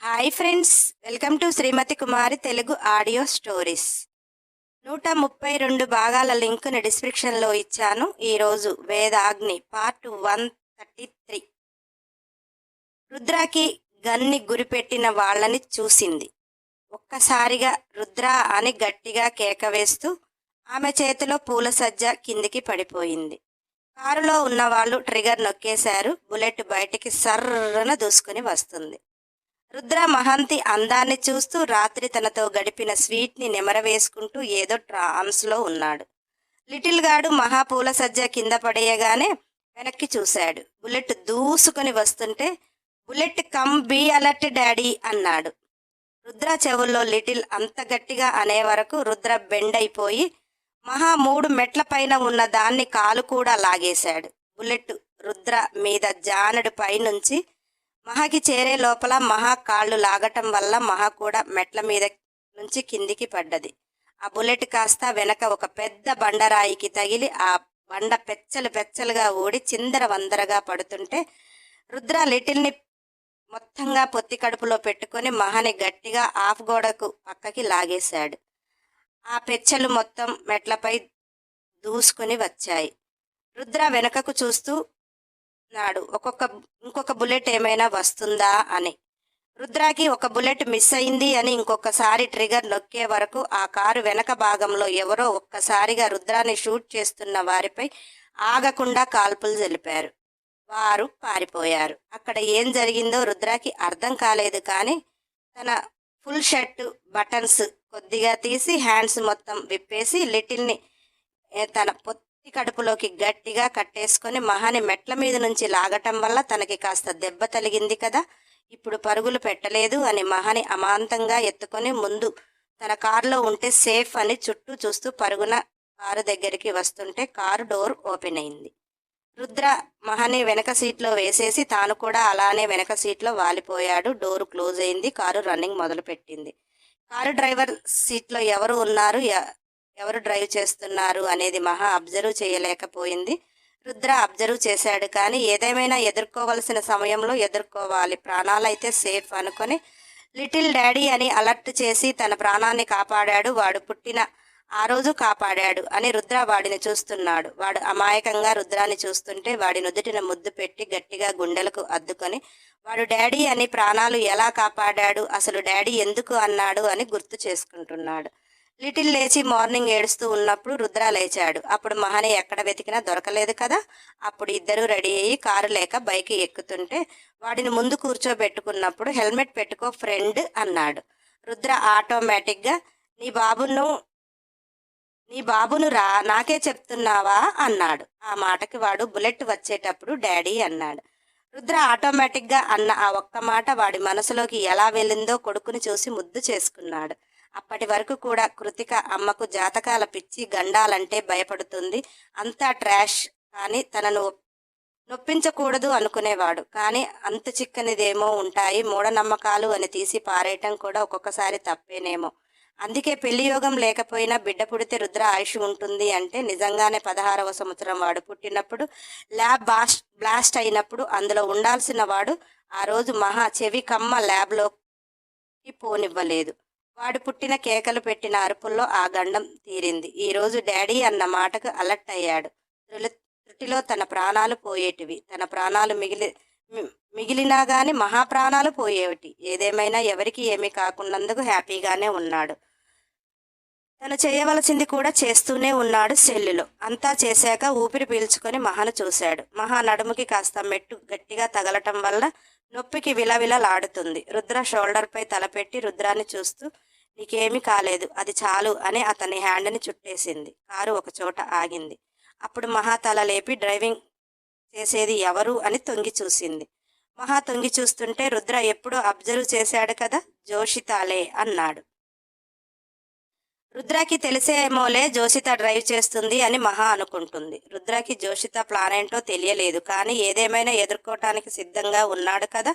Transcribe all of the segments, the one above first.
Hi friends welcome to Srimathi Kumari Telugu audio stories. నూట ముప్పై రెండు భాగాల లింకుని డిస్క్రిప్షన్లో ఇచ్చాను. ఈరోజు Vedagni part one thirty three. రుద్రాకి గన్ని గురిపెట్టిన వాళ్ళని చూసింది. ఒక్కసారిగా రుద్ర అని గట్టిగా కేక వేస్తూ ఆమె చేతిలో పూల సజ్జ కిందికి పడిపోయింది. కారులో ఉన్న వాళ్ళు ట్రిగర్ నొక్కేశారు. బుల్లెట్ బయటికి సర్రన దూసుకుని వస్తుంది. రుద్ర మహంతి అందాన్ని చూస్తూ రాత్రి తనతో గడిపిన స్వీట్ని నెమరవేసుకుంటూ ఏదో ట్రాన్స్లో ఉన్నాడు. లిటిల్ గాడు మహాపూల సజ్జ కింద పడేయగానే వెనక్కి చూశాడు. బుల్లెట్ దూసుకొని వస్తుంటే bullet come be alert daddy అన్నాడు. రుద్ర చెవుల్లో లిటిల్ అంత గట్టిగా అనే వరకు రుద్ర బెండ్ అయిపోయి మహా మూడు మెట్ల పైన ఉన్న దాన్ని కాలు కూడా లాగేశాడు. బుల్లెట్ రుద్ర మీద జానడు పైనుంచి మహాకి చేరే లోపల మహా కాళ్ళు లాగటం వల్ల మహా కూడా మెట్ల మీద నుంచి కిందికి పడ్డది. ఆ బుల్లెట్ కాస్త వెనక ఒక పెద్ద బండరాయికి తగిలి ఆ బండ పెచ్చలు పెచ్చలుగా ఊడి చిందర వందరగా పడుతుంటే రుద్ర లిటిల్ని మొత్తంగా పొత్తి కడుపులో పెట్టుకొని మహాని గట్టిగా ఆఫ్ గోడకు పక్కకి లాగేశాడు. ఆ పెచ్చలు మొత్తం మెట్లపై దూసుకుని వచ్చాయి. రుద్ర వెనకకు చూస్తూ నాడు ఒక్కొక్క ఇంకొక బుల్లెట్ ఏమైనా వస్తుందా అని. రుద్రాకి ఒక బుల్లెట్ మిస్ అయింది అని ఇంకొకసారి ట్రిగర్ నొక్కే వరకు ఆ కారు వెనక భాగంలో ఎవరో ఒక్కసారిగా రుద్రాన్ని షూట్ చేస్తున్న వారిపై ఆగకుండా కాల్పులు జరిపారు. వారు పారిపోయారు. అక్కడ ఏం జరిగిందో రుద్రాకి అర్థం కాలేదు కానీ తన ఫుల్ షర్ట్ బటన్స్ కొద్దిగా తీసి హ్యాండ్స్ మొత్తం విప్పేసి లిటిల్ని తన పొత్తి కడుపులోకి గట్టిగా కట్టేసుకొని మహాని మెట్ల మీద నుంచి లాగటం వల్ల తనకి కాస్త దెబ్బ తలిగింది కదా. ఇప్పుడు పరుగులు పెట్టలేదు అని మహాని అమాంతంగా ఎత్తుకొని ముందు తన కారులో ఉంటే సేఫ్ అని చుట్టూ చూస్తూ పరుగున కారు దగ్గరికి వస్తుంటే కారు డోర్ ఓపెన్ అయింది. రుద్ర మహాని వెనక సీట్లో వేసేసి తాను కూడా అలానే వెనక సీట్లో వాలిపోయాడు. డోర్ క్లోజ్ అయింది కారు రన్నింగ్ మొదలుపెట్టింది. కారు డ్రైవర్ సీట్లో ఎవరు ఉన్నారు? ఎవరు డ్రైవ్ చేస్తున్నారు అనేది మహా అబ్జర్వ్ చేయలేకపోయింది. రుద్ర అబ్జర్వ్ చేశాడు కానీ ఏదేమైనా ఎదుర్కోవలసిన సమయంలో ఎదుర్కోవాలి. ప్రాణాలైతే సేఫ్ అనుకొని లిటిల్ డాడీ అని అలర్ట్ చేసి తన ప్రాణాన్ని కాపాడాడు. వాడు పుట్టిన ఆ రోజు కాపాడాడు అని రుద్ర వాడిని చూస్తున్నాడు. వాడు అమాయకంగా రుద్రాన్ని చూస్తుంటే వాడి నుదుటిన ముద్దు పెట్టి గట్టిగా గుండెలకు అద్దుకొని వాడు డాడీ అని ప్రాణాలు ఎలా కాపాడాడు? అసలు డాడీ ఎందుకు అన్నాడు? అని గుర్తు చేసుకుంటున్నాడు. లిటిల్ లేచి మార్నింగ్ ఏడుస్తూ ఉన్నప్పుడు రుద్ర లేచాడు. అప్పుడు మహని ఎక్కడ వెతికినా దొరకలేదు కదా? అప్పుడు ఇద్దరు రెడీ అయ్యి కారు లేక బైక్ ఎక్కుతుంటే వాడిని ముందు కూర్చోబెట్టుకున్నప్పుడు హెల్మెట్ పెట్టుకో ఫ్రెండ్ అన్నాడు. రుద్ర ఆటోమేటిక్గా నీ బాబును నీ బాబును రా నాకే చెప్తున్నావా? అన్నాడు. ఆ మాటకి వాడు బుల్లెట్ వచ్చేటప్పుడు డాడీ అన్నాడు. రుద్ర ఆటోమేటిక్గా అన్న ఆ ఒక్క మాట వాడి మనసులోకి ఎలా వెళ్ళిందో కొడుకుని చూసి ముద్దు చేసుకున్నాడు. అప్పటి వరకు కూడా కృతిక అమ్మకు జాతకాల పిచ్చి గండాలంటే భయపడుతుంది. అంతా ట్రాష్. కానీ తనను నొప్పించకూడదు అనుకునేవాడు. కానీ అంతు చిక్కనిదేమో ఉంటాయి. మూఢనమ్మకాలు అని తీసి పారేయటం కూడా ఒక్కొక్కసారి తప్పేనేమో. అందుకే పెళ్ళి యోగం లేకపోయినా బిడ్డ పుడితే రుద్ర ఆయుష్ ఉంటుంది అంటే నిజంగానే పదహారవ సంవత్సరం వాడు పుట్టినప్పుడు ల్యాబ్ బాస్ట్ బ్లాస్ట్ అయినప్పుడు అందులో ఉండాల్సిన వాడు ఆ రోజు మహా చెవి కమ్మ ల్యాబ్లోకి పోనివ్వలేదు. వాడు పుట్టిన కేకలు పెట్టిన అరుపుల్లో ఆ గండం తీరింది. ఈరోజు డాడీ అన్న మాటకు అలర్ట్ అయ్యాడు. తృటిలో తన ప్రాణాలు పోయేటివి. తన ప్రాణాలు మిగిలి మి- మిగిలినా గాని మహాప్రాణాలు పోయేవి ఏదేమైనా ఎవరికి ఏమీ కాకున్నందుకు హ్యాపీగానే ఉన్నాడు. తను చేయవలసింది కూడా చేస్తూనే ఉన్నాడు సెల్లులో అంతా చేశాక ఊపిరి పీల్చుకొని మహాను చూశాడు. మహా నడుముకి కాస్త మెట్టు గట్టిగా తగలటం వల్ల నొప్పికి విలవిలలాడుతుంది. రుద్ర షోల్డర్పై తలపెట్టి రుద్రాన్ని చూస్తూ నీకేమీ కాలేదు అది చాలు అని అతని హ్యాండ్ని చుట్టేసింది. కారు ఒక చోట ఆగింది. అప్పుడు మహా తల లేపి డ్రైవింగ్ చేసేది ఎవరు అని తొంగి చూసింది. మహా తొంగి చూస్తుంటే రుద్ర ఎప్పుడో అబ్జర్వ్ చేశాడు కదా జోషితాలే అన్నాడు. రుద్రాకి తెలిసేమోలే జోషిత డ్రైవ్ చేస్తుంది అని మహా అనుకుంటుంది. రుద్రాకి జోషిత ప్లాన్ ఏంటో తెలియలేదు కానీ ఏదేమైనా ఎదుర్కోవటానికి సిద్ధంగా ఉన్నాడు కదా?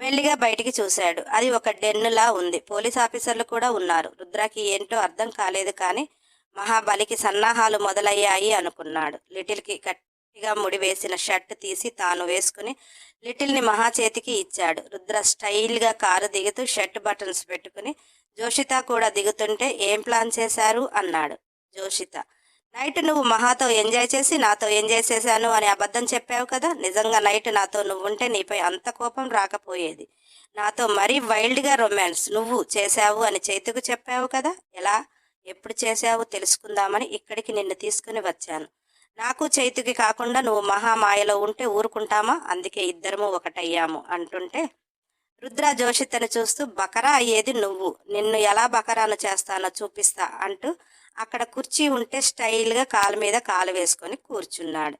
మెల్లిగా బయటికి చూశాడు. అది ఒక డెన్నులా ఉంది. పోలీస్ ఆఫీసర్లు కూడా ఉన్నారు. రుద్రాకి ఏంటో అర్థం కాలేదు కానీ మహాబలికి సన్నాహాలు మొదలయ్యాయి అనుకున్నాడు. లిటిల్కి గట్టిగా ముడి వేసిన షర్ట్ తీసి తాను వేసుకుని లిటిల్ని మహా చేతికి ఇచ్చాడు. రుద్ర స్టైల్గా కారు దిగుతూ షర్ట్ బటన్స్ పెట్టుకుని జోషిత కూడా దిగుతుంటే ఏం ప్లాన్ చేశారు? అన్నాడు జోషిత. నైట్ నువ్వు మహాతో ఎంజాయ్ చేసి నాతో ఎంజాయ్ చేశాను అని అబద్ధం చెప్పావు కదా? నిజంగా నైట్ నాతో నువ్వుంటే నీపై అంత కోపం రాకపోయేది. నాతో మరీ వైల్డ్గా రొమాన్స్ నువ్వు చేశావు అని చైతుకు చెప్పావు కదా? ఎలా? ఎప్పుడు చేశావు తెలుసుకుందామని ఇక్కడికి నిన్ను తీసుకుని వచ్చాను. నాకు చైతుకి కాకుండా నువ్వు మహామాయలో ఉంటే ఊరుకుంటామా? అందుకే ఇద్దరము ఒకటయ్యాము అంటుంటే రుద్ర జోషితను చూస్తూ బకరా అయ్యేది నువ్వు? నిన్ను ఎలా బకరాను చేస్తానో చూపిస్తా అంటూ అక్కడ కుర్చీ ఉంటే స్టైల్గా కాలు మీద కాలు వేసుకొని కూర్చున్నాడు.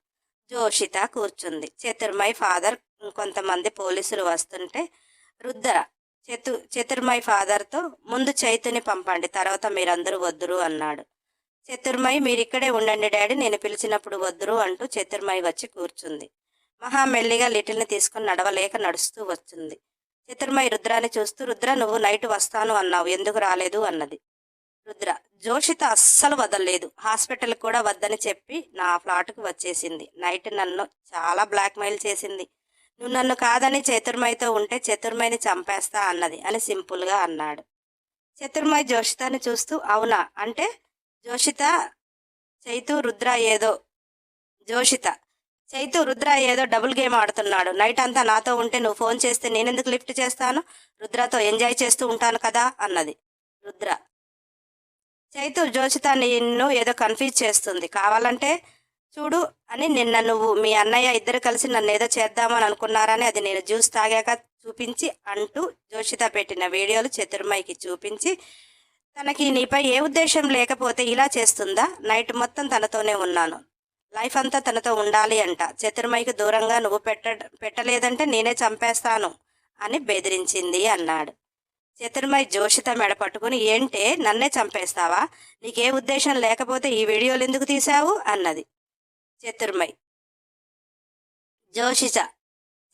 జోషిత కూర్చుంది. చతుర్మై ఫాదర్ కొంతమంది పోలీసులు వస్తుంటే రుద్ర చతు చతుర్మై ఫాదర్తో ముందు చైతుని పంపండి తర్వాత మీరందరూ వద్దురు అన్నాడు. చతుర్మయ్ మీరు ఇక్కడే ఉండండి డాడీ నేను పిలిచినప్పుడు వద్దురు అంటూ చతుర్మయ్ వచ్చి కూర్చుంది. మహా మెల్లిగా లిటిల్ని తీసుకుని నడవలేక నడుస్తూ వచ్చింది. చతుర్మై రుద్రాన్ని చూస్తూ రుద్ర నువ్వు నైట్ వస్తాను అన్నావు. ఎందుకు రాలేదు? అన్నది. రుద్ర జోషిత అస్సలు వదలలేదు. హాస్పిటల్ కూడా వద్దని చెప్పి నా ఫ్లాట్కు వచ్చేసింది. నైట్ నన్ను చాలా బ్లాక్మెయిల్ చేసింది. నువ్వు నన్ను కాదని చతుర్మయితో ఉంటే చతుర్మయిని చంపేస్తా అన్నది అని సింపుల్గా అన్నాడు. చతుర్మయి జోషితని చూస్తూ అవునా? అంటే జోషిత చైతు రుద్ర ఏదో జోషిత చైతు రుద్ర ఏదో డబుల్ గేమ్ ఆడుతున్నాడు. నైట్ అంతా నాతో ఉంటే నువ్వు ఫోన్ చేస్తే నేనెందుకు లిఫ్ట్ చేస్తాను? రుద్రతో ఎంజాయ్ చేస్తూ ఉంటాను కదా అన్నది రుద్ర. చైతు జోషిత నిన్ను ఏదో కన్ఫ్యూజ్ చేస్తుంది. కావాలంటే చూడు అని నిన్న నువ్వు మీ అన్నయ్య ఇద్దరు కలిసి నన్ను ఏదో చేద్దామని అనుకున్నారని అది నేను జ్యూస్ తాగాక చూపించి అంటూ జోషిత పెట్టిన వీడియోలు చతుర్మయికి చూపించి తనకి నీపై ఏ ఉద్దేశం లేకపోతే ఇలా చేస్తుందా? నైట్ మొత్తం తనతోనే ఉన్నాను. లైఫ్ అంతా తనతో ఉండాలి అంట. చతుర్మయికి దూరంగా నువ్వు పెట్ట పెట్టలేదంటే నేనే చంపేస్తాను అని బెదిరించింది అన్నాడు. చతుర్మయి జోషిత మెడ పట్టుకుని ఏంటే నన్నే చంపేస్తావా? నీకే ఉద్దేశం లేకపోతే ఈ వీడియోలు ఎందుకు తీశావు? అన్నది చతుర్మయి జోషిత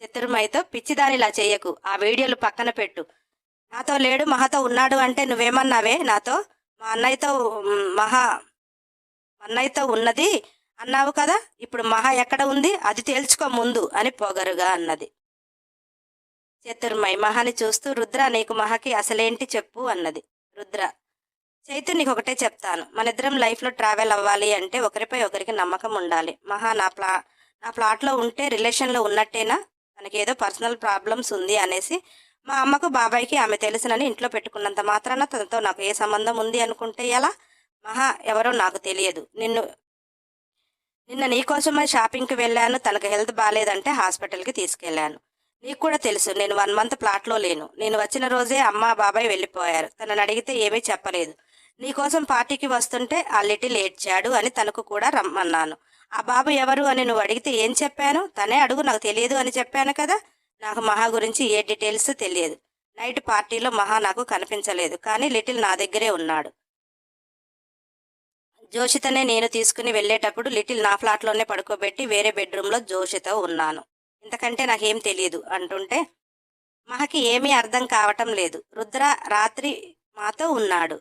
చతుర్మయితో పిచ్చిదానిలా చేయకు. ఆ వీడియోలు పక్కన పెట్టు. నాతో లేడు మహాతో ఉన్నాడు అంటే నువ్వేమన్నావే? నాతో మా అన్నయ్యతో మహా అన్నయ్యతో ఉన్నది అన్నావు కదా ఇప్పుడు మహా ఎక్కడ ఉంది? అది తేల్చుకో ముందు అని పొగరుగా అన్నది. చతుర్మయి మహాని చూస్తూ రుద్ర నీకు మహాకి అసలేంటి చెప్పు అన్నది. రుద్ర చైతు నీకు ఒకటే చెప్తాను మనిద్దరం లైఫ్లో ట్రావెల్ అవ్వాలి అంటే ఒకరిపై ఒకరికి నమ్మకం ఉండాలి. మహా నా ప్లా నా ప్లాట్లో ఉంటే రిలేషన్లో ఉన్నట్టేనా? తనకి ఏదో పర్సనల్ ప్రాబ్లమ్స్ ఉంది అనేసి మా అమ్మకు బాబాయ్కి ఆమె తెలుసునని ఇంట్లో పెట్టుకున్నంత మాత్రాన తనతో నాకు ఏ సంబంధం ఉంది అనుకుంటే ఎలా? మహా ఎవరో నాకు తెలియదు. నిన్ను నిన్న నీకోసమే షాపింగ్కి వెళ్ళాను తనకు హెల్త్ బాగాలేదంటే హాస్పిటల్కి తీసుకెళ్ళాను. నీకు కూడా తెలుసు నేను వన్ మంత్ ప్లాట్లో లేను. నేను వచ్చిన రోజే అమ్మ బాబాయ్ వెళ్ళిపోయారు. తనని అడిగితే ఏమీ చెప్పలేదు. నీకోసం పార్టీకి వస్తుంటే ఆ లిటిల్ ఏడ్చాడు అని తనకు కూడా రమ్మన్నాను. ఆ బాబు ఎవరు అని నువ్వు అడిగితే ఏం చెప్పాను? తనే అడుగు నాకు తెలియదు అని చెప్పాను కదా? నాకు మహా గురించి ఏ డీటెయిల్స్ తెలియదు. నైట్ పార్టీలో మహా నాకు కనిపించలేదు కానీ లిటిల్ నా దగ్గరే ఉన్నాడు. జోషితనే నేను తీసుకుని వెళ్ళేటప్పుడు లిటిల్ నా ఫ్లాట్లోనే పడుకోబెట్టి వేరే బెడ్రూమ్లో జోషిత ఉన్నాను. ఇంతకంటే నాకేం తెలియదు అంటుంటే మహకి ఏమీ అర్థం కావటం లేదు. రుద్ర రాత్రి మాతో ఉన్నాడు.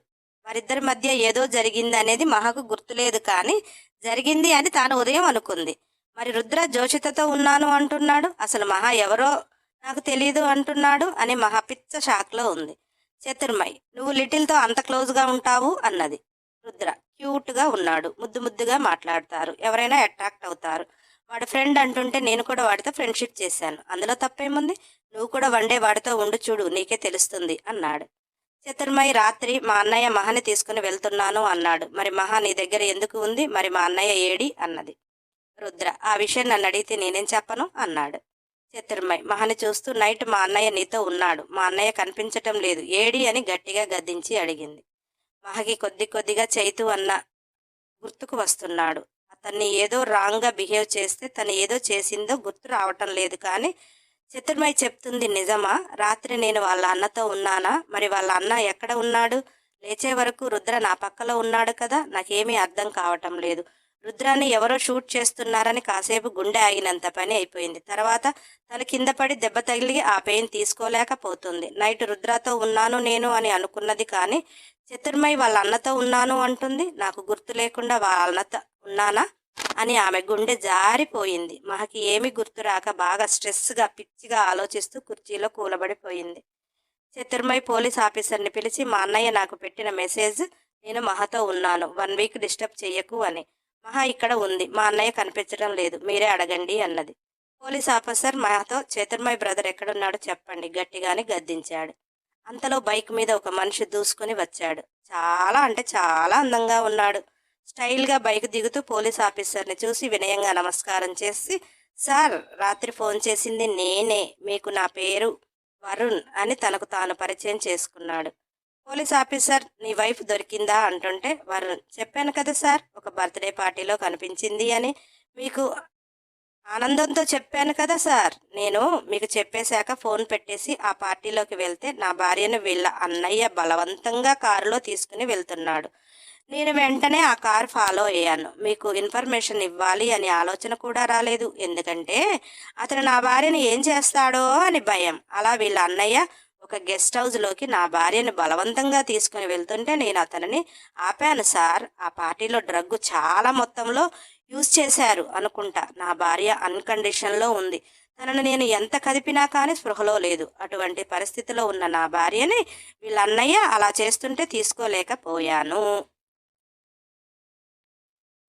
వారిద్దరి మధ్య ఏదో జరిగింది అనేది మహకు గుర్తులేదు కానీ జరిగింది అని తాను ఉదయం అనుకుంది. మరి రుద్ర జోషితతో ఉన్నాను అంటున్నాడు? అసలు మహా ఎవరో నాకు తెలియదు అంటున్నాడు? అని మహా పిచ్చ షాక్లో ఉంది. చతుర్మయ్ నువ్వు లిటిల్తో అంత క్లోజ్గా ఉంటావు? అన్నది రుద్ర. క్యూట్గా ఉన్నాడు. ముద్దు ముద్దుగా మాట్లాడతారు. ఎవరైనా అట్రాక్ట్ అవుతారు. వాడి ఫ్రెండ్ అంటుంటే నేను కూడా వాడితో ఫ్రెండ్షిప్ చేశాను. అందులో తప్పేముంది? నువ్వు కూడా వన్డే వాడితో ఉండు చూడు నీకే తెలుస్తుంది అన్నాడు. చతుర్మయి రాత్రి మా అన్నయ్య మహాని తీసుకుని వెళ్తున్నాను అన్నాడు. మరి మహా నీ దగ్గర ఎందుకు ఉంది? మరి మా అన్నయ్య ఏడి? అన్నది. రుద్ర ఆ విషయం నన్ను అడిగితే నేనేం చెప్పను? అన్నాడు. చతుర్మయ్ మహాని చూస్తూ నైట్ మా అన్నయ్య నీతో ఉన్నాడు. మా అన్నయ్య కనిపించటం లేదు. ఏడి అని గట్టిగా గద్దించి అడిగింది. మహకి కొద్ది కొద్దిగా చైతు అన్న గుర్తుకు వస్తున్నాడు. అతన్ని ఏదో రాంగ్గా బిహేవ్ చేస్తే తను ఏదో చేసిందో గుర్తు రావటం లేదు కానీ చతుర్మయి చెప్తుంది నిజమా? రాత్రి నేను వాళ్ళ అన్నతో ఉన్నానా? మరి వాళ్ళ అన్న ఎక్కడ ఉన్నాడు? లేచే వరకు రుద్ర నా పక్కలో ఉన్నాడు కదా? నాకేమీ అర్థం కావటం లేదు. రుద్రాన్ని ఎవరో షూట్ చేస్తున్నారని కాసేపు గుండె ఆగినంత పని అయిపోయింది. తర్వాత తన కింద పడి దెబ్బ తగిలి ఆ పెయిన్ తీసుకోలేకపోతుంది. నైట్ రుద్రతో ఉన్నాను నేను అని అనుకున్నది కానీ చతుర్మయి వాళ్ళ అన్నతో ఉన్నాను అంటుంది. నాకు గుర్తు లేకుండా వాళ్ళ అన్నతో ఉన్నానా అని ఆమె గుండె జారిపోయింది. మహకి గుర్తు గుర్తురాక బాగా స్ట్రెస్గా పిచ్చిగా ఆలోచిస్తూ కుర్చీలో కూలబడిపోయింది. చతుర్మయ్ పోలీస్ ఆఫీసర్ని పిలిచి మా అన్నయ్య నాకు పెట్టిన మెసేజ్ నేను మహతో ఉన్నాను. వన్ వీక్ డిస్టర్బ్ చెయ్యకు అని. మహా ఇక్కడ ఉంది. మా అన్నయ్య కనిపించడం లేదు. మీరే అడగండి అన్నది. పోలీస్ ఆఫీసర్ మహాతో చతుర్మయ్య బ్రదర్ ఎక్కడున్నాడో చెప్పండి. గట్టిగాని గద్దించాడు. అంతలో బైక్ మీద ఒక మనిషి దూసుకొని వచ్చాడు. చాలా అంటే చాలా అందంగా ఉన్నాడు. స్టైల్గా బైక్ దిగుతూ పోలీస్ ఆఫీసర్ని చూసి వినయంగా నమస్కారం చేసి సార్ రాత్రి ఫోన్ చేసింది నేనే. మీకు నా పేరు వరుణ్ అని తనకు తాను పరిచయం చేసుకున్నాడు. పోలీస్ ఆఫీసర్ నీ వైఫ్ దొరికిందా? అంటుంటే వరుణ్ చెప్పాను కదా సార్ ఒక బర్త్డే పార్టీలో కనిపించింది అని. మీకు ఆనందంతో చెప్పాను కదా సార్. నేను మీకు చెప్పేశాక ఫోన్ పెట్టేసి ఆ పార్టీలోకి వెళ్తే నా భార్యను వీళ్ళ అన్నయ్య బలవంతంగా కారులో తీసుకుని వెళ్తున్నాడు. నేను వెంటనే ఆ కార్ ఫాలో అయ్యాను. మీకు ఇన్ఫర్మేషన్ ఇవ్వాలి అని ఆలోచన కూడా రాలేదు. ఎందుకంటే అతను నా భార్యను ఏం చేస్తాడో అని భయం. అలా వీళ్ళ అన్నయ్య ఒక గెస్ట్ హౌస్లోకి నా భార్యను బలవంతంగా తీసుకుని వెళ్తుంటే నేను అతనిని ఆపాను సార్ ఆ పార్టీలో డ్రగ్ చాలా మొత్తంలో యూజ్ చేశారు అనుకుంటా. నా భార్య అన్కండిషన్లో ఉంది. తనను నేను ఎంత కదిపినా కానీ స్పృహలో లేదు. అటువంటి పరిస్థితిలో ఉన్న నా భార్యని వీళ్ళన్నయ్య అలా చేస్తుంటే తీసుకోలేకపోయాను.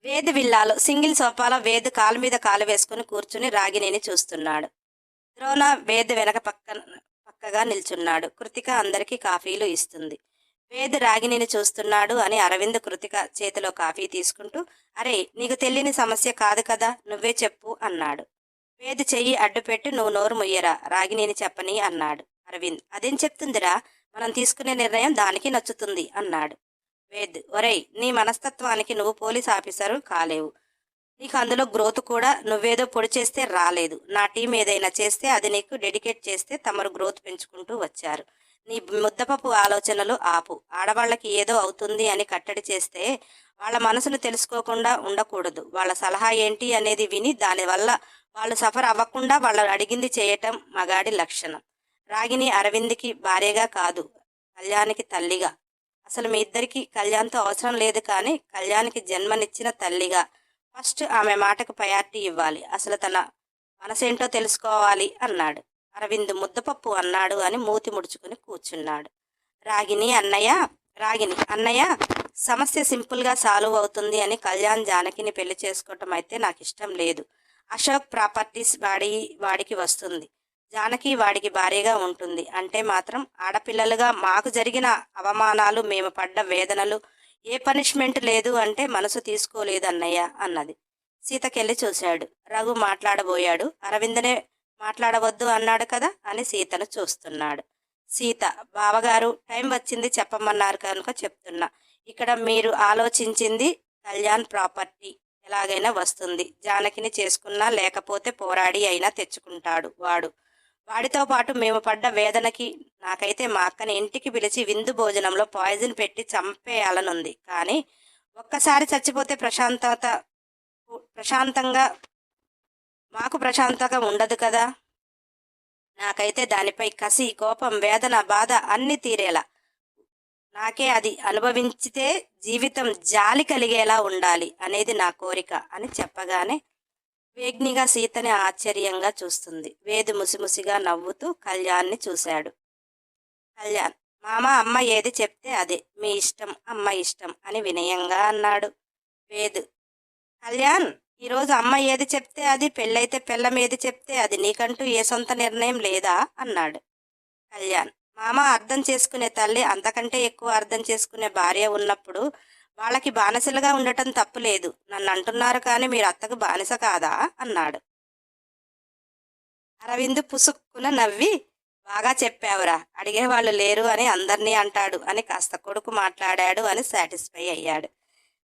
వేద విల్లాలో సింగిల్ సోఫాలో వేద కాలు మీద కాలు వేసుకుని కూర్చుని రాగినేని చూస్తున్నాడు. ద్రోణ వేద వెనక పక్కన పక్కగా నిల్చున్నాడు. కృతిక అందరికీ కాఫీలు ఇస్తుంది. వేద రాగిణిని చూస్తున్నాడు అని అరవింద్ కృతిక చేతిలో కాఫీ తీసుకుంటూ అరే నీకు తెలియని సమస్య కాదు కదా నువ్వే చెప్పు అన్నాడు. వేద చెయ్యి అడ్డుపెట్టి నువ్వు నోరు ముయ్యరా రాగిణిని చెప్పని అన్నాడు. అరవింద్ అదేం చెప్తుందిరా? మనం తీసుకునే నిర్ణయం దానికి నచ్చుతుంది అన్నాడు. వేద్ ఒరేయ్ నీ మనస్తత్వానికి నువ్వు పోలీస్ ఆఫీసరు కాలేవు. నీకు అందులో గ్రోత్ కూడా నువ్వేదో పొడి చేస్తే రాలేదు. నా టీం ఏదైనా చేస్తే అది నీకు డెడికేట్ చేస్తే తమరు గ్రోత్ పెంచుకుంటూ వచ్చారు. నీ ముద్దపప్పు ఆలోచనలు ఆపు. ఆడవాళ్ళకి ఏదో అవుతుంది అని కట్టడి చేస్తే వాళ్ళ మనసును తెలుసుకోకుండా ఉండకూడదు. వాళ్ళ సలహా ఏంటి అనేది విని దానివల్ల వాళ్ళు సఫర్ అవ్వకుండా వాళ్ళు అడిగింది చేయటం మగాడి లక్షణం. రాగిని అరవింద్కి భార్యగా కాదు కళ్యాణికి తల్లిగా. అసలు మీ ఇద్దరికి కళ్యాణ్తో అవసరం లేదు కానీ కళ్యాణ్కి జన్మనిచ్చిన తల్లిగా. ఫస్ట్ ఆమె మాటకు ప్రయారిటీ ఇవ్వాలి. అసలు తన మనసేంటో తెలుసుకోవాలి అన్నాడు. అరవింద్ ముద్దపప్పు అన్నాడు అని మూతి ముడుచుకుని కూర్చున్నాడు. రాగిని అన్నయ్య రాగిని అన్నయ్య సమస్య సింపుల్గా సాల్వ్ అవుతుంది అని కళ్యాణ్ జానకిని పెళ్ళి చేసుకోవటం అయితే నాకు ఇష్టం లేదు. అశోక్ ప్రాపర్టీస్ వాడి వాడికి వస్తుంది. జానకి వాడికి భారీగా ఉంటుంది. అంటే మాత్రం ఆడపిల్లలుగా మాకు జరిగిన అవమానాలు మేము పడ్డ వేదనలు ఏ పనిష్మెంట్ లేదు అంటే మనసు తీసుకోలేదు అన్నయ్య అన్నది. సీతకెళ్ళి చూశాడు. రఘు మాట్లాడబోయాడు. అరవిందనే మాట్లాడవద్దు అన్నాడు కదా అని సీతను చూస్తున్నాడు. సీత బావగారు టైం వచ్చింది చెప్పమన్నారు కనుక చెప్తున్నా. ఇక్కడ మీరు ఆలోచించింది కళ్యాణ్ ప్రాపర్టీ. ఎలాగైనా వస్తుంది. జానకిని చేసుకున్నా లేకపోతే పోరాడి అయినా తెచ్చుకుంటాడు వాడు. వాడితో పాటు మేము పడ్డ వేదనకి నాకైతే మా అక్కని ఇంటికి పిలిచి విందు భోజనంలో పాయిజన్ పెట్టి చంపేయాలనుంది. కానీ ఒక్కసారి చచ్చిపోతే ప్రశాంతత ప్రశాంతంగా మాకు ప్రశాంతంగా ఉండదు కదా? నాకైతే దానిపై కసి కోపం వేదన బాధ అన్ని తీరేలా. నాకే అది అనుభవించితే జీవితం జాలి కలిగేలా ఉండాలి అనేది నా కోరిక అని చెప్పగానే వేగ్నిగా సీతని ఆశ్చర్యంగా చూస్తుంది. వేదు ముసిముసిగా నవ్వుతూ కళ్యాణ్ని చూశాడు. కళ్యాణ్ మామ అమ్మ ఏది చెప్తే అదే. మీ ఇష్టం అమ్మ ఇష్టం అని వినయంగా అన్నాడు వేదు. కళ్యాణ్ ఈరోజు అమ్మ ఏది చెప్తే అది పెళ్ళైతే పెళ్ళం ఏది చెప్తే అది నీకంటూ ఏ సొంత నిర్ణయం లేదా అన్నాడు. కళ్యాణ్ మామ అర్థం చేసుకునే తల్లి అంతకంటే ఎక్కువ అర్థం చేసుకునే భార్య ఉన్నప్పుడు వాళ్ళకి బానిసలుగా ఉండటం తప్పులేదు. నన్ను అంటున్నారు కానీ మీరు అత్తకు బానిస కాదా? అన్నాడు. అరవింద్ పుసుక్కున నవ్వి బాగా చెప్పావురా. అడిగేవాళ్ళు లేరు అని అందరినీ అంటాడు అని కాస్త కొడుకు మాట్లాడాడు అని సాటిస్ఫై అయ్యాడు.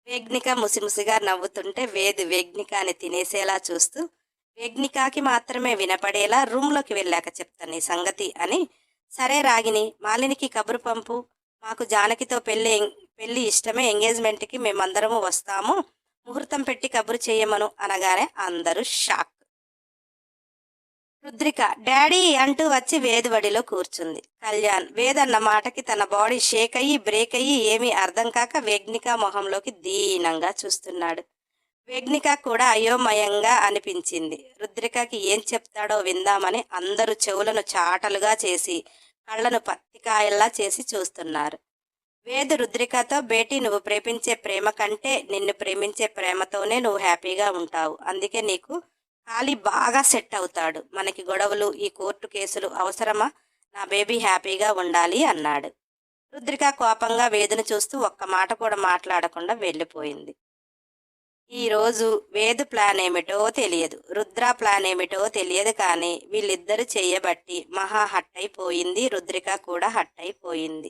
వేగ్నిక ముసిముసిగా నవ్వుతుంటే వేదు వేగ్నికాని తినేసేలా చూస్తూ వేగ్నికాకి మాత్రమే వినపడేలా రూమ్లోకి వెళ్ళాక చెప్తాను ఈ సంగతి అని సరే రాగిని మాలినికి కబురు పంపు. మాకు జానకితో పెళ్ళి పెళ్ళి ఇష్టమే ఎంగేజ్మెంట్కి మేమందరము వస్తాము. ముహూర్తం పెట్టి కబురు చేయమను అనగానే అందరూ షాక్. రుద్రిక డాడీ అంటూ వచ్చి వేదివడిలో కూర్చుంది. కళ్యాణ్ వేదన్న మాటకి తన బాడీ షేక్ అయ్యి బ్రేక్ అయ్యి ఏమీ అర్థం కాక వేగ్నిక మొహంలోకి దీనంగా చూస్తున్నాడు. వేగ్నిక కూడా అయోమయంగా అనిపించింది. రుద్రికకి ఏం చెప్తాడో విందామని అందరూ చెవులను చాటలుగా చేసి కళ్ళను పత్తికాయల్లా చేసి చూస్తున్నారు. వేద రుద్రికతో బేటీ నువ్వు ప్రేమించే ప్రేమ కంటే నిన్ను ప్రేమించే ప్రేమతోనే నువ్వు హ్యాపీగా ఉంటావు. అందుకే నీకు ఖాళీ బాగా సెట్ అవుతాడు. మనకి గొడవలు ఈ కోర్టు కేసులు అవసరమా? నా బేబీ హ్యాపీగా ఉండాలి అన్నాడు. రుద్రిక కోపంగా వేదును చూస్తూ ఒక్క మాట కూడా మాట్లాడకుండా వెళ్ళిపోయింది. ఈరోజు వేదు ప్లాన్ ఏమిటో తెలియదు. రుద్ర ప్లాన్ ఏమిటో తెలియదు కానీ వీళ్ళిద్దరు చేయబట్టి మహా హట్ అయిపోయింది. రుద్రిక కూడా హట్ అయిపోయింది.